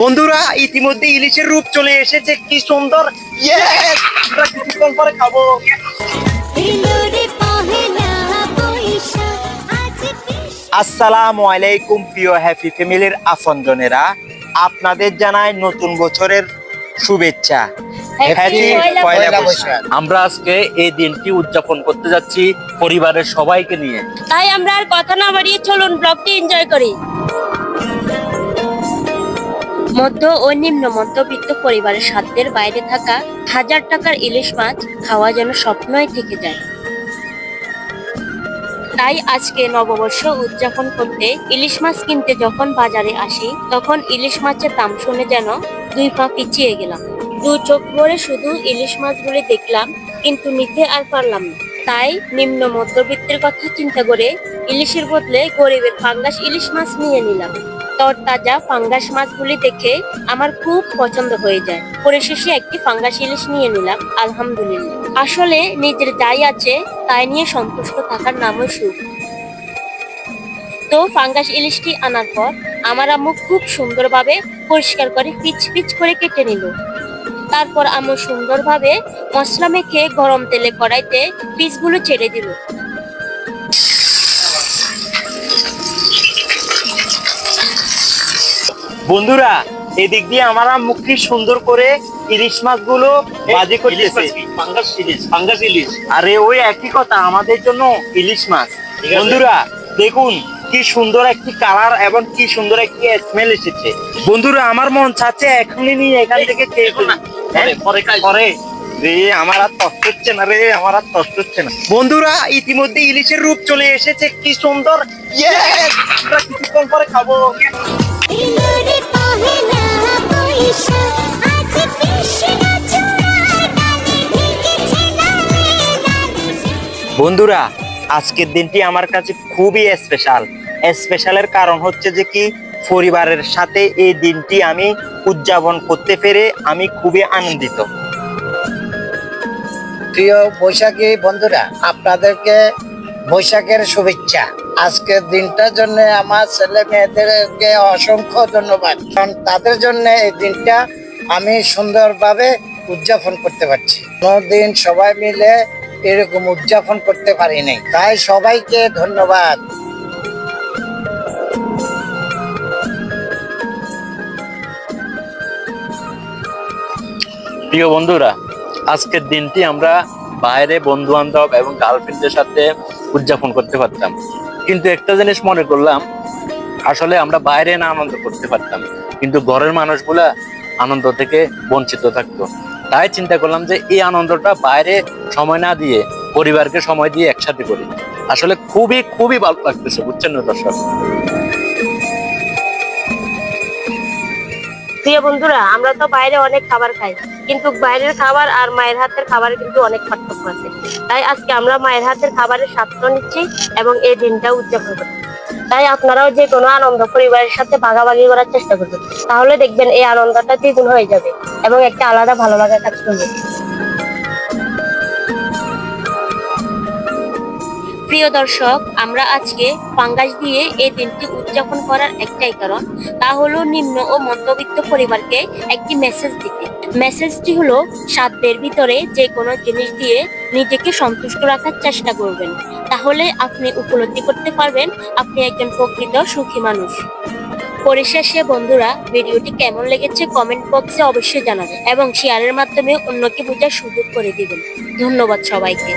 বন্ধুরা ইতিমধ্যে ইলিশের রূপ চলে এসেছে। কি সুন্দর। কিছুক্ষণ পরে খাব। আসসালামু আলাইকুম প্রিয় হ্যাপি ফ্যামিলির আপনজনেরা। আপনাদের জানাই নতুন বছরের শুভেচ্ছা। Happy আমরা আজকে এই দিনটি উদযাপন করতে যাচ্ছি পরিবারের সবাইকে নিয়ে। তাই আমরা আর কথা না বাড়িয়ে চলুন ব্লগটি এনজয় করি। মধ্য ও নিম্ন মধ্যবিত্ত পরিবারের সাধ্যের বাইরে থাকা হাজার টাকার ইলিশ মাছ খাওয়া যেন স্বপ্নই থেকে যায়। তাই আজকে নববর্ষ উদযাপন করতে ইলিশ মাছ কিনতে যখন বাজারে আসি, তখন ইলিশ মাছের দাম শুনে যেন দুই পা পিছিয়ে গেলাম। দু চোখ ভরে শুধু ইলিশ মাছগুলি দেখলাম, কিন্তু নিতে আর পারলাম না। তাই নিম্ন মধ্যবিত্তের কথা চিন্তা করে ইলিশের বদলে গরিবের ফাঙ্গাস ইলিশ মাছ নিয়ে নিলাম। তরতাজা ফাঙ্গাস মাছগুলি দেখে আমার খুব পছন্দ হয়ে যায়। পরিশেষে একটি ফাঙ্গাস ইলিশ নিয়ে নিলাম, আলহামদুলিল্লাহ। আসলে নিজের যাই আছে, তাই নিয়ে সন্তুষ্ট থাকার নামও সুখ। তো ফাঙ্গাস ইলিশটি আনার পর আমার আম্মু খুব সুন্দরভাবে পরিষ্কার করে পিচ পিচ করে কেটে নিল। তারপর আম্মু সুন্দরভাবে মশলা মেখে গরম তেলে কড়াইতে পিসগুলো ছেড়ে দিল। বন্ধুরা এদিক দিয়ে আমরা মুখ কি সুন্দর করে ইলিশ মাছগুলো বাজি করতেছে। ফাঙ্গাস ইলিশ? ফাঙ্গাস ইলিশ। আরে ওই একই কথা আমাদের জন্য ইলিশ মাছ। বন্ধুরা দেখুন কি সুন্দর একটি কালার এবং কি সুন্দর একটি স্মেল এসেছে। বন্ধুরা আমার মন চাচ্ছে এখনই নিয়ে এখান থেকে ফেলি। পরে, রে আমার আর কষ্ট হচ্ছে না রে আমার আর কষ্ট হচ্ছে না। বন্ধুরা ইতিমধ্যে ইলিশের রূপ চলে এসেছে কি সুন্দর। কিছুক্ষণ পরে খাব। বন্ধুরা, আজকের দিনটি আমার কাছে খুবই স্পেশাল স্পেশালের কারণ হচ্ছে যে কি, পরিবারের সাথে এই দিনটি আমি উদযাপন করতে পেরে আমি খুবই আনন্দিত। প্রিয় বৈশাখী বন্ধুরা, আপনাদেরকে বৈশাখের শুভেচ্ছা। আজকের দিনটার জন্য আমার ছেলে মেয়েদেরকে অসংখ্য ধন্যবাদ। কারণ তাদের জন্য এই দিনটা আমি সুন্দরভাবে উদযাপন করতে পারছি। কোনোদিন সবাই মিলে এরকম উদযাপন করতে পারিনি তাই সবাইকে ধন্যবাদ। প্রিয় বন্ধুরা, আজকের দিনটি আমরা বাইরে বন্ধু বান্ধব এবং গার্লফ্রেন্ডের সাথে উদযাপন করতে পারতাম। কিন্তু একটা জিনিস মনে করলাম, আসলে আমরা বাইরে না আনন্দ করতে পারতাম, কিন্তু ঘরের মানুষগুলা আনন্দ থেকে বঞ্চিত থাকতো। তাই চিন্তা করলাম যে এই আনন্দটা বাইরে সময় না দিয়ে, পরিবারকে সময় দিয়ে একসাথে করি। আসলে খুবই খুবই ভালো লাগতেছে, বুঝছেন দর্শক? প্রিয় বন্ধুরা, আমরা তো বাইরে অনেক খাবার খাই, কিন্তু বাইরের খাবার আর মায়ের হাতের খাবারের কিন্তু অনেক পার্থক্য আছে। তাই আজকে আমরা মায়ের হাতের খাবারের স্বাদ নিচ্ছি এবং এই দিনটা উদযাপন করছি। তাই আপনারাও যে কোনো আনন্দ পরিবারের সাথে ভাগাভাগি করার চেষ্টা করবেন, তাহলে দেখবেন এই আনন্দটা দ্বিগুণ হয়ে যাবে এবং একটা আলাদা ভালো লাগা কাজ করবে। প্রিয় দর্শক, আমরা আজকে পাঙ্গাস দিয়ে এই দিনটি উদযাপন করার একটাই কারণ, তা হলো নিম্ন ও মধ্যবিত্ত পরিবারকে একটি মেসেজ দিতে। মেসেজটি হলো, সাধ্যের ভিতরে যে কোনো জিনিস দিয়ে নিজেকে সন্তুষ্ট রাখার চেষ্টা করবেন। তাহলে আপনি উপলব্ধি করতে পারবেন আপনি একজন প্রকৃত সুখী মানুষ। পরিশেষে বন্ধুরা, ভিডিওটি কেমন লেগেছে কমেন্ট বক্সে অবশ্যই জানাবেন এবং শেয়ারের মাধ্যমে অন্যকে বোঝার সুযোগ করে দিবেন। ধন্যবাদ সবাইকে।